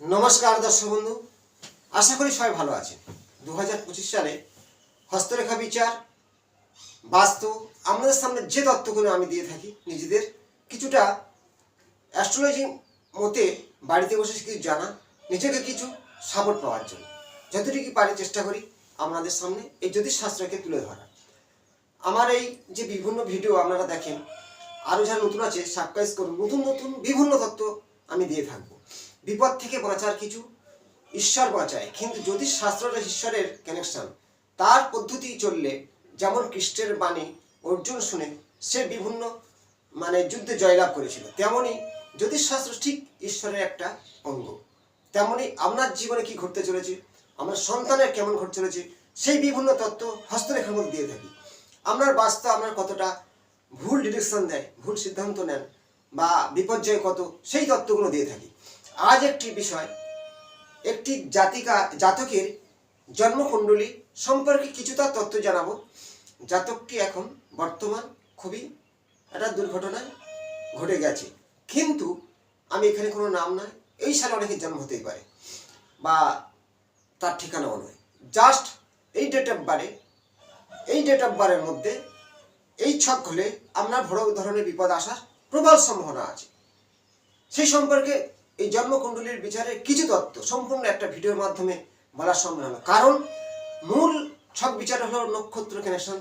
নমস্কার দর্শক বন্ধু, আশা করি সবাই ভালো আছেন। দু হাজার পঁচিশ সালে হস্তরেখা বিচার, বাস্তু, আমাদের সামনে যে তত্ত্বগুলো আমি দিয়ে থাকি, নিজেদের কিছুটা অ্যাস্ট্রোলজি মতে বাড়িতে বসে কিছু জানা, নিজেকে কিছু সাপোর্ট পাওয়ার জন্য। যতটুকু পারি চেষ্টা করি আপনাদের সামনে এই জ্যোতিষশাস্ত্রকে তুলে ধরা আমার এই যে বিভিন্ন ভিডিও আপনারা দেখেন, আরও যারা নতুন আছে সাবস্ক্রাইব করুন, নতুন নতুন বিভিন্ন তত্ত্ব আমি দিয়ে থাকব। বিপদ থেকে বাঁচার কিছু ঈশ্বর বাঁচায়। কিন্তু জ্যোতিষ শাস্ত্রটা ঈশ্বরের কানেকশন তার পদ্ধতি চললে, যেমন কৃষ্ণের বাণী অর্জুন শুনে, সে বিভিন্ন মানে যুদ্ধে জয়লাভ করেছিল তেমনই জ্যোতিষশাস্ত্র ঠিক ঈশ্বরের একটা অঙ্গ। তেমনই আপনার জীবনে কি ঘটতে চলেছে আমার সন্তানের কেমন ঘটতে চলেছে, সেই বিভিন্ন তত্ত্ব হস্তরেখার মধ্যে দিয়ে থাকি। আপনার বাস্তব আপনার কতটা ভুল ডিরেকশন দেয়, ভুল সিদ্ধান্ত নেন, বা বিপর্যয় কত, সেই তত্ত্বগুলো দিয়ে থাকি। আজ একটি বিষয়, একটি জাতিকা, জাতকের জন্মকুণ্ডলী সম্পর্কে কিছুটা তথ্য জানাব। জাতকটি এখন বর্তমান? খুবই একটা দুর্ঘটনায় ঘটে গেছে। কিন্তু আমি এখানে কোনো নাম নাই, এই সালে অনেকের জন্ম হতেই পারে বা তার ঠিকানাও নয়। জাস্ট এই ডেট অফ বারে এই ডেট অফ বারের মধ্যে এই ছক হলে আপনার বড় ধরনের বিপদ আসার প্রবল সম্ভাবনা আছে। সেই সম্পর্কে এই জন্মকুণ্ডলীর বিচারে কিছু তত্ত্ব সম্পূর্ণ একটা ভিডিওর মাধ্যমে বলা সম্ভব হলো। কারণ মূল ছক বিচার হলো নক্ষত্র কানেকশন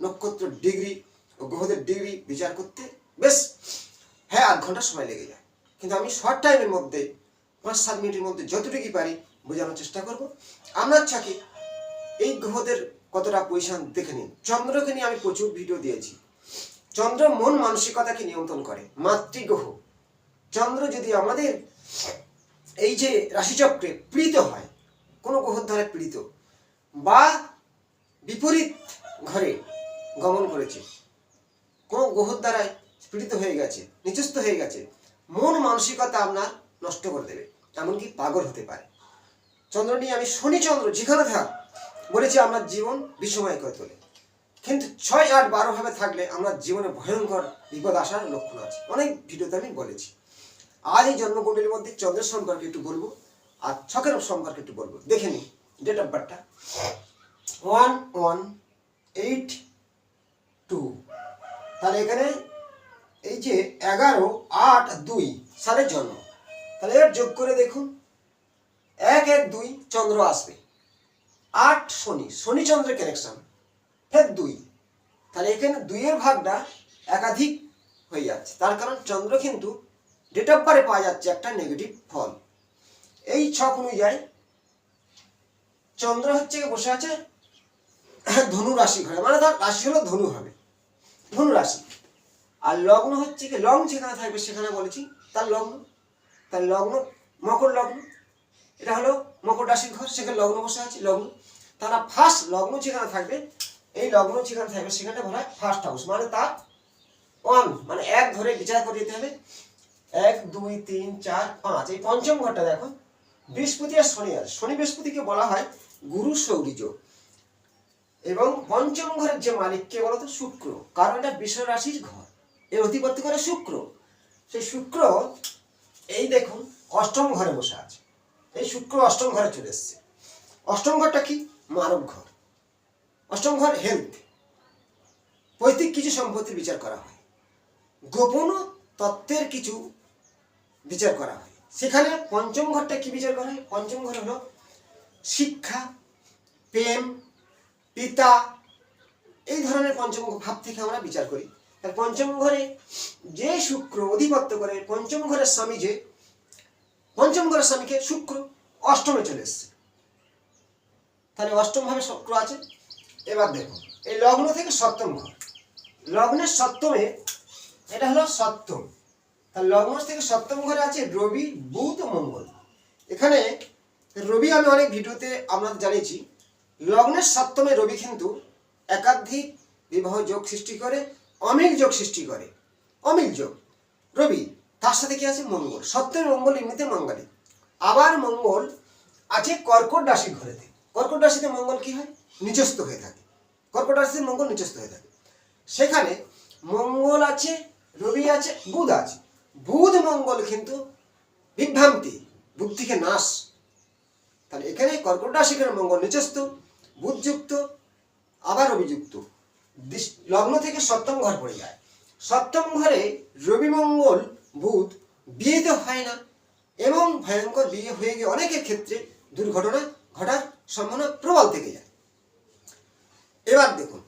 নক্ষত্র ডিগ্রি ও গ্রহদের ডিগ্রি বিচার করতে। বেশ হ্যাঁ আধ ঘণ্টা সময় লেগে যায়। কিন্তু আমি শর্ট টাইমের মধ্যে, পাঁচ, সাত মিনিটের মধ্যে যতটুকু পারি বোঝানোর চেষ্টা করব। আপনার ছকে এই গ্রহদের কতটা পজিশন দেখে নিন। চন্দ্রকে নিয়ে আমি প্রচুর ভিডিও দিয়েছি। চন্দ্র মন মানসিকতাকে নিয়ন্ত্রণ করে মাতৃগ্রহ চন্দ্র যদি আমাদের এই যে রাশিচক্রে পীড়িত হয়, কোনো গ্রহর দ্বারা পীড়িত বা বিপরীত ঘরে গমন করেছে, কোনো গ্রহর দ্বারায় পীড়িত হয়ে গেছে, নিচস্থ হয়ে গেছে, মন মানসিকতা আপনার নষ্ট করে দেবে, এমনকি পাগল হতে পারে। চন্দ্র নিয়ে আমি শনি চন্দ্র যেখানে থাক বলেছি আমার জীবন বিষময় করে তোলে। কিন্তু ছয় আট বারোভাবে থাকলে আমার জীবনে ভয়ঙ্কর বিপদ আসার লক্ষণ আছে। অনেক ভিডিওতে আমি বলেছি। আজ এই জন্মকুণ্ডলীর মধ্যে চন্দ্রের সম্পর্কে একটু বলব, আর ছকের সম্পর্কে একটু বলব। দেখে নিন ডেট অফ বার্থটা ওয়ান ওয়ান এইট টু তাহলে এখানে এই যে এগারো, আট, দুই, সালের জন্ম। তাহলে এর যোগ করে দেখুন। এক এক, দুই, চন্দ্র আসবে। আট, শনি। শনি চন্দ্রের কানেকশন ফের দুই। তাহলে এখানে দুইয়ের ভাগটা একাধিক হয়ে যাচ্ছে। তার কারণ চন্দ্র কিন্তু ডেট অফ বারে পাওয়া যাচ্ছে একটা নেগেটিভ ফল। এই ছক অনুযায়ী চন্দ্র হচ্ছে গিয়ে বসে আছে ধনু রাশি ঘরে। মানে তার রাশি হলো ধনু হবে। ধনু রাশি। আর লগ্ন হচ্ছে কি লগ্ন যেখানে থাকবে সেখানে বলেছি, তার লগ্ন। তার লগ্ন, মকর লগ্ন। এটা হলো মকর রাশির ঘর, সেখানে লগ্ন বসে আছে, লগ্ন। তারা ফার্স্ট লগ্ন যেখানে থাকবে, এই লগ্ন যেখানে থাকবে সেখানে বলা হয় ফার্স্ট হাউস মানে তার ওয়ান মানে এক ধরে বিচার করে দিতে হবে। এক, দুই, তিন, চার, পাঁচ। এই পঞ্চম ঘরটা দেখো। বৃহস্পতি আর শনি আর শনি বৃহস্পতিকে বলা হয় গুরু সৌরিজ। এবং পঞ্চম ঘরের যে মালিককে বলতো? শুক্র। কারণ এটা রাশির ঘর। এর অধিপত্য করে শুক্র। সেই শুক্র, এই দেখুন, অষ্টম ঘরে বসে আছে। এই শুক্র অষ্টম ঘরে চলে এসছে। অষ্টম ঘরটা কি? মানব ঘর। অষ্টম ঘর হেলথ পৈতৃক কিছু সম্পত্তির বিচার করা হয়। গোপন তত্ত্বের কিছু বিচার করা হয়। সেখানে পঞ্চম ঘরটা কি বিচার করা হয়? পঞ্চম ঘর হলো শিক্ষা, প্রেম, পিতা, এই ধরনের পঞ্চম ভাব থেকে আমরা বিচার করি। আর পঞ্চম ঘরে যে শুক্র অধিপত্য করে, পঞ্চম ঘরের স্বামী যে, পঞ্চম ঘরের স্বামীকে শুক্র অষ্টমে চলে এসছে। তাহলে অষ্টম ভাবে শুক্র আছে। এবার দেখো, এই লগ্ন থেকে সপ্তম ঘর। লগ্নের সপ্তমে, এটা হলো সপ্তম। তার লগ্ন থেকে সপ্তম ঘরে আছে রবি, বুধ মঙ্গল। এখানে রবি আমি অনেক ভিডিওতে আপনাদের জানিয়েছি, লগ্নের সপ্তমে রবি কিন্তু একাধিক বিবাহ যোগ সৃষ্টি করে, অমিল যোগ সৃষ্টি করে। অমিল যোগ। রবি, তার সাথে কি আছে? মঙ্গল। সপ্তমে মঙ্গল, এমনিতে মঙ্গলে। আবার মঙ্গল আছে কর্কট রাশির ঘরেতে। কর্কট রাশিতে মঙ্গল কি হয়? নিচস্থ হয়ে থাকে। কর্কট রাশিতে মঙ্গল নিচস্থ হয়ে থাকে। সেখানে মঙ্গল আছে, রবি আছে, বুধ আছে। বুধ মঙ্গল কিন্তু বিভ্রান্তি, বুদ্ধিকে নাশ। তাহলে এখানে কর্কট রাশি এখানে মঙ্গল নিচস্থ বুধযুক্ত, আবার অভিযুক্ত। লগ্ন থেকে সপ্তম ঘর পড়ে যায়। সপ্তম ঘরে রবি মঙ্গল, বুধ বিয়ে তো হয় না এবং ভয়ঙ্কর বিয়ে হয়ে গিয়ে অনেকের ক্ষেত্রে দুর্ঘটনা ঘটার সম্ভাবনা প্রবল থেকে যায়। এবার দেখুন,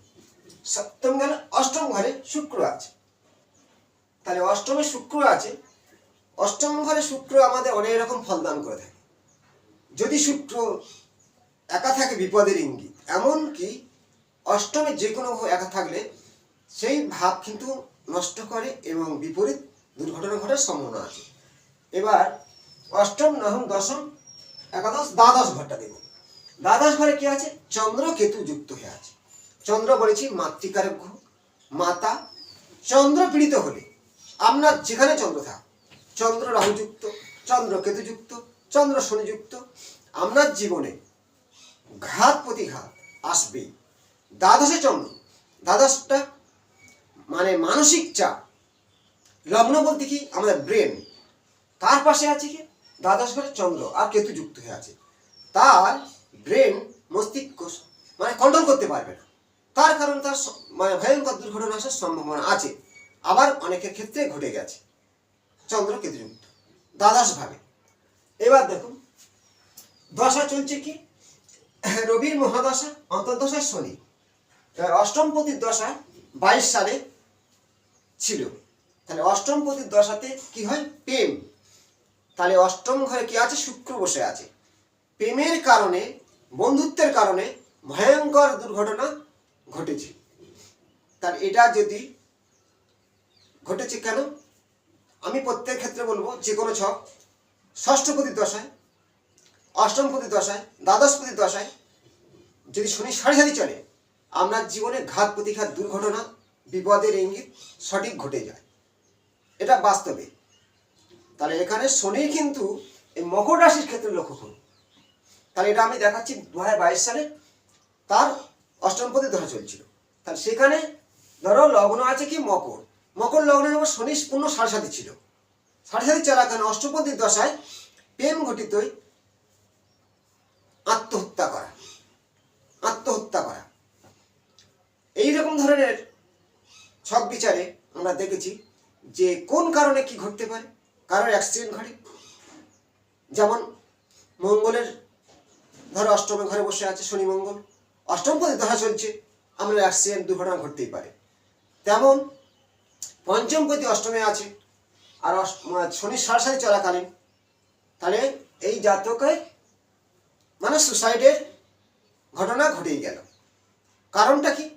সপ্তম গেল অষ্টম ঘরে শুক্র আছে। তাহলে অষ্টমে শুক্র আছে, অষ্টম ঘরে শুক্র আমাদের অনেক রকম ফলদান করে থাকে। যদি শুক্র একা থাকে বিপদের ইঙ্গিত, এমনকি অষ্টমে যে কোনো একা থাকলে সেই ভাব কিন্তু নষ্ট করে এবং বিপরীত দুর্ঘটনা ঘটার সম্ভাবনা আছে। এবার অষ্টম, নবম, দশম, একাদশ, দ্বাদশ ঘরটা দেখুন। দ্বাদশ ঘরে কি আছে? চন্দ্র কেতু যুক্ত হয়ে আছে। চন্দ্র বলেছি মাতৃকারক মাতা চন্দ্র পীড়িত হলে আপনার যেখানে চন্দ্র থাক, চন্দ্র রাহুযুক্ত, চন্দ্র কেতুযুক্ত, চন্দ্র শনিযুক্ত, আপনার জীবনে ঘাত প্রতিঘাত আসবেই। দ্বাদশে চন্দ্র, দ্বাদশটা মানে মানসিক চাপ। লগ্ন বলতে কি? আমাদের ব্রেন। তার পাশে আছে কি? দ্বাদশ ঘরে চন্দ্র আর কেতু যুক্ত হয়ে আছে। তার ব্রেন মস্তিষ্ক মানে কন্ট্রোল করতে পারবে না। তার কারণ তার মানে ভয়ঙ্কর দুর্ঘটনা আসার সম্ভাবনা আছে। আবার অনেকের ক্ষেত্রে ঘটে গেছে। চন্দ্র কেতুযুক্ত দ্বাদশ ভাবে এবার দেখুন, দশা চলছে কি? রবির মহাদশা, অন্তর্দশা শনি। এবার অষ্টমপতির দশা বাইশ সালে ছিল। তাহলে অষ্টমপতির দশাতে কি হয়? প্রেম। তাহলে অষ্টম ঘরে কি আছে? শুক্র বসে আছে। প্রেমের কারণে, বন্ধুত্বের কারণে ভয়ঙ্কর দুর্ঘটনা ঘটেছে। তার এটা যদি ঘটেছে কেন? আমি প্রত্যেক ক্ষেত্রে বলব, যে কোনো ছক। ষষ্ঠপতির দশায় অষ্টমপতির দশায় দ্বাদশপতির দশায় যদি শনি সাড়ে সাথে চলে আপনার জীবনে ঘাত প্রতিঘাত দুর্ঘটনা, বিপদের ইঙ্গিত সঠিক ঘটে যায়। এটা বাস্তবে। তাহলে এখানে শনি কিন্তু এই মকর রাশির ক্ষেত্রে লক্ষ্য করুন। তাহলে এটা আমি দেখাচ্ছি দু হাজার বাইশ সালে তার অষ্টমপতি ধরা চলছিল। তাহলে সেখানে ধরো লগ্ন আছে কি মকর। মকর লগ্নের উপর শনি পূর্ণ সাড়ে সাথে ছিল। সাড়ে সাথে চলাকালীন অষ্টপতির দশায় প্রেম ঘটিতই আত্মহত্যা করা। আত্মহত্যা করা। এই রকম ধরনের ছক বিচারে আমরা দেখেছি যে কোন কারণে কি ঘটতে পারে, কারোর অ্যাক্সিডেন্ট ঘটে। যেমন মঙ্গলের ধরো অষ্টমে ঘরে বসে আছে শনি মঙ্গল। অষ্টম পদে ধরা চলছে, আমরা অ্যাক্সিডেন্ট দুর্ঘটনা ঘটতেই পারে। তেমন পঞ্চম পতি অষ্টমে আছে। আর মানে শনি সরাসরি চলাকালীন। তাহলে এই জাতকে মানে সুসাইডের ঘটনা ঘটেই গেল। কারণটা কি?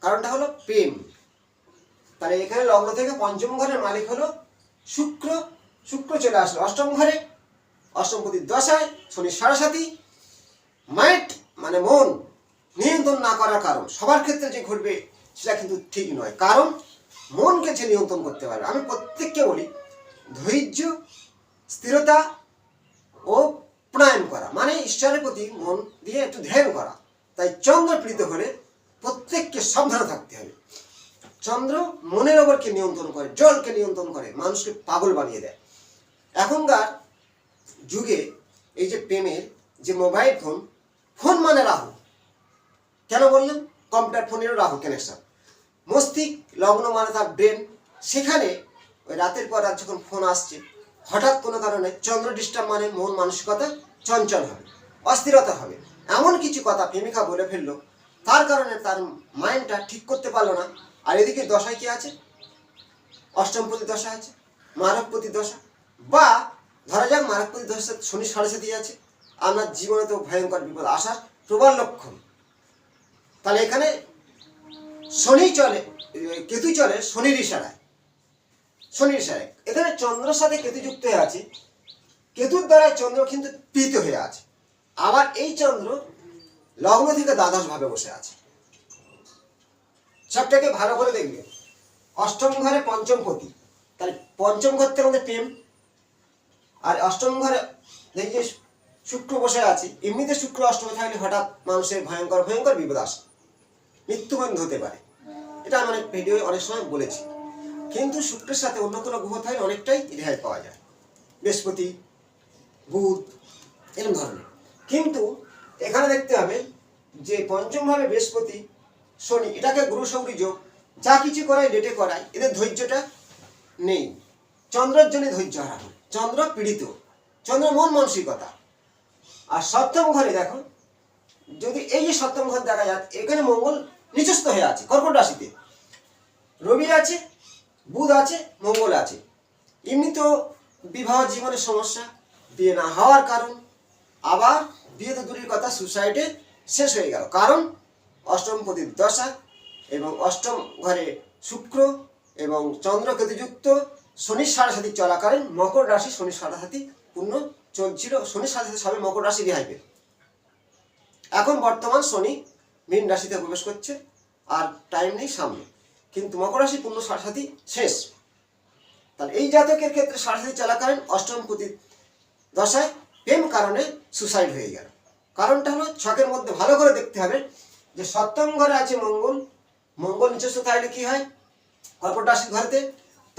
কারণটা হলো প্রেম। তাহলে এখানে লগ্ন থেকে পঞ্চম ঘরের মালিক হলো শুক্র। শুক্র চলে আসলো অষ্টম ঘরে। অষ্টমপতির দশায়, শনি সারাসাতি মাইন্ড মানে মন, নিয়ন্ত্রণ না করার কারণ। সবার ক্ষেত্রে যে ঘটবে, সেটা কিন্তু ঠিক নয়। কারণ মনকে যে নিয়ন্ত্রণ করতে পারবে। আমি প্রত্যেককে বলি, ধৈর্য, স্থিরতা ও প্রাণায়াম করা। মানে ঈশ্বরের প্রতি মন দিয়ে একটু ধ্যান করা। তাই চন্দ্র প্রীত হলে প্রত্যেককে সাবধানে থাকতে হবে। চন্দ্র মনের ওপরকে নিয়ন্ত্রণ করে, জলকে নিয়ন্ত্রণ করে, মানুষকে পাগল বানিয়ে দেয়। এখনকার যুগে এই যে প্রেমের যে মোবাইল ফোন ফোন মানে রাহু। কেন বললেন? কম্পিউটার ফোনেরও রাহু কানেকশন মস্তিষ্ক লগ্ন মানে তার ব্রেন, সেখানে ওই রাতের পর রাত যখন ফোন আসছে, হঠাৎ কোনো কারণে চন্দ্র ডিস্টার্ব মানে মন মানসিকতা চঞ্চল হবে, অস্থিরতা হবে। এমন কিছু কথা প্রেমিকা বলে ফেলল, তার কারণে তার মাইন্ডটা ঠিক করতে পারল না। আর এদিকে দশায় কি আছে? অষ্টমপতি দশা আছে মারকপতি দশা, বা ধরা যাক মারকপতি দশা শনি সাড়ে আছে আপনার জীবনে তো ভয়ঙ্কর বিপদ আসার প্রবল লক্ষণ। তাহলে এখানে শনি চলে, কেতু চলে শনির ইশারায়। শনির ইশারায়। এখানে চন্দ্রের সাথে কেতু যুক্ত হয়ে আছে। কেতুর দ্বারা চন্দ্র কিন্তু প্রীত হয়ে আছে। আবার এই চন্দ্র লগ্ন থেকে দ্বাদশ ভাবে বসে আছে। সবটাকে ভালো করে দেখবে। অষ্টম ঘরে পঞ্চম পতি তাহলে পঞ্চম ঘর থেকে আমাদের প্রেম। আর অষ্টম ঘরে দেখি শুক্র বসে আছে। এমনিতে শুক্র অষ্টমে থাকলে হঠাৎ মানুষের ভয়ঙ্কর ভয়ঙ্কর বিপদ আসে। মৃত্যুবন্ধ হতে পারে। এটা আমি অনেক ভিডিও অনেক সময় বলেছি। কিন্তু শুক্রের সাথে অন্য কোনো গ্রহ থাকলে অনেকটাই রেহাই পাওয়া যায়। বৃহস্পতি, বুধ এরকম ধরনের। কিন্তু এখানে দেখতে হবে যে পঞ্চম ভাবে বৃহস্পতি, শনি, এটাকে গুরু সৌরী যোগ যা কিছু করায়, ডেটে করায়, এদের ধৈর্যটা নেই। চন্দ্রের জন্য ধৈর্য হারানো। চন্দ্র পীড়িত। চন্দ্র মন মানসিকতা। আর সপ্তম ঘরে দেখো যদি এই যে সপ্তম ঘর দেখা যায়, এখানে মঙ্গল নিচস্থ হয়ে আছে, কর্কট রাশিতে। রবি আছে, বুধ আছে, মঙ্গল আছে। এমনি তো বিবাহ জীবনের সমস্যা, বিয়ে না হওয়ার কারণ। আবার বিয়ে তো দূরের কথা সুসাইডে শেষ হয়ে গেল। কারণ অষ্টম পতির দশা এবং অষ্টম ঘরে শুক্র এবং চন্দ্রকেতুযুক্ত শনির সাড়ে চলাকালীন মকর রাশি শনির সাড়ে পূর্ণ চলছিল। শনির সাড়ে সাথে সবে মকর রাশি রেহাই এখন বর্তমান শনি মীন রাশিতে প্রবেশ করছে, আর টাইম নেই সামনে। কিন্তু মকর রাশি পূর্ণ সারসাথী শেষ। তাহলে এই জাতকের ক্ষেত্রে সারসাথী চলাকালীন অষ্টম প্রতি দশায় প্রেম কারণে সুসাইড হয়ে গেল। কারণটা হলো ছকের মধ্যে ভালো করে দেখতে হবে যে সপ্তম ঘরে আছে মঙ্গল। মঙ্গল নিজস্ব থাকলে কি হয়? কর্কট রাশির ঘরেতে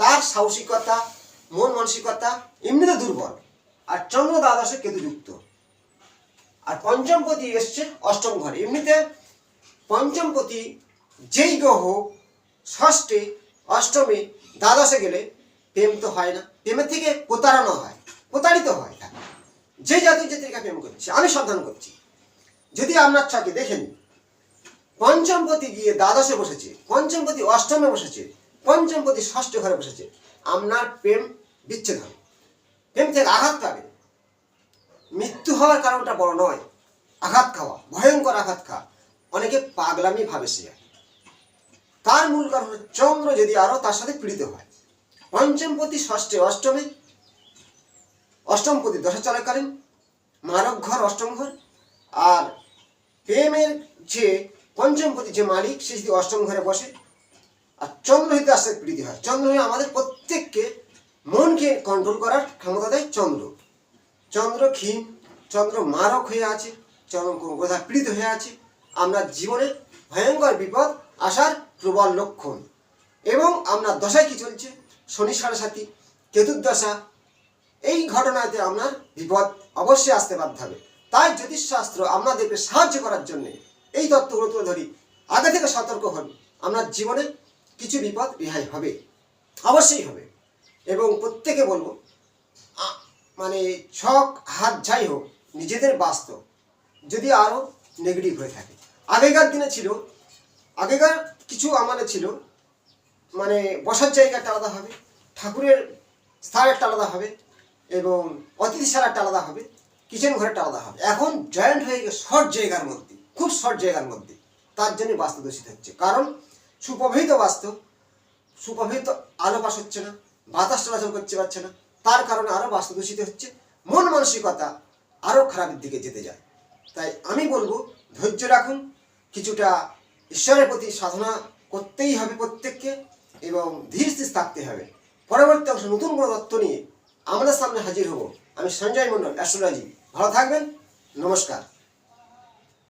তার সাহসিকতা, মন মানসিকতা এমনিতে দুর্বল, আর চন্দ্র দ্বাদশে কেতুযুক্ত আর পঞ্চমপতি এসছে অষ্টম ঘরে। এমনিতে পঞ্চমপতি যেই গ্রহ ষষ্ঠে, অষ্টমে, দ্বাদশে গেলে প্রেম তো হয় না। প্রেমের থেকে প্রতারণা হয়, প্রতারিত হয় যে জাতীয় জাতিকা প্রেম করছে, আমি সাবধান করছি। যদি আপনার ছকে দেখেন, পঞ্চমপতি গিয়ে দ্বাদশে বসেছে, পঞ্চমপতি অষ্টমে বসেছে, পঞ্চমপতি ষষ্ঠ ঘরে বসেছে, আপনার প্রেম বিচ্ছেদ হবে। প্রেম থেকে আঘাত পাবে। মৃত্যু হওয়ার কারণটা বড় নয়। আঘাত খাওয়া, ভয়ঙ্কর আঘাত খাওয়া। অনেকে পাগলামি ভাবে সে। তার মূল কারণ চন্দ্র যদি আরও তার সাথে পীড়িত হয়। পঞ্চমপতি ষষ্ঠে অষ্টমে অষ্টমপতি দশা চলাকালীন মারক ঘর, অষ্টম ঘর। আর প্রেমের যে পঞ্চমপতি যে মালিক, সে যদি অষ্টম ঘরে বসে, আর চন্দ্র হইতে আসতে পীড়িত হয়, চন্দ্র আমাদের প্রত্যেককে মনকে কন্ট্রোল করার ক্ষমতা দেয় চন্দ্র। চন্দ্র ক্ষীণ, চন্দ্র মারক হয়ে আছে চন্দ্র কোথা পীড়িত হয়ে আছে। আমরা জীবনে ভয়ঙ্কর বিপদ আসার প্রবল লক্ষণ। এবং আপনার দশায় কি চলছে? শনি সাড়ে সাথী কেতুর দশা এই ঘটনাতে আপনার বিপদ অবশ্যই আসতে বাধ্য হবে। তাই জ্যোতিষশাস্ত্র আপনাদেরকে সাহায্য করার জন্য এই তত্ত্বগুলো তুলে ধরি। আগে থেকে সতর্ক হন। আপনার জীবনে কিছু বিপদ রেহাই হবে। অবশ্যই হবে। এবং প্রত্যেকে বলব মানে ছক, হাত যাই হোক, নিজেদের বাস্তব, যদি আরও নেগেটিভ হয়ে থাকে। আগেকার দিনে ছিল, আগেকার কিছু আমাদের ছিল মানে বসার জায়গাটা আলাদা হবে, ঠাকুরের স্থান একটা আলাদা হবে, এবং অতিথিশালা একটা আলাদা হবে, কিচেন ঘরটা আলাদা হবে। এখন জয়েন্ট হয়ে গেছে শর্ট জায়গার মধ্যে, খুব শর্ট জায়গার মধ্যে, তার জন্য বাস্তু দূষিত হচ্ছে কারণ সুপ্রভাবিত বাস্তব, সুপ্রভাবিত আলো পাস হচ্ছে না, বাতাস চলাচল করতে পারছে না তার কারণে আরও বাস্তু দূষিত হচ্ছে, মন মানসিকতা আরও খারাপের দিকে যেতে যায়। তাই আমি বলব, ধৈর্য রাখুন, কিছুটা ঈশ্বরের প্রতি সাধনা করতেই হবে প্রত্যেককে এবং ধীর স্থির থাকতে হবে। পরবর্তী অংশ নতুন কোনো তত্ত্ব নিয়ে আমাদের সামনে হাজির হব। আমি সঞ্জয় মণ্ডল অ্যাস্ট্রোলজি ভালো থাকবেন, নমস্কার।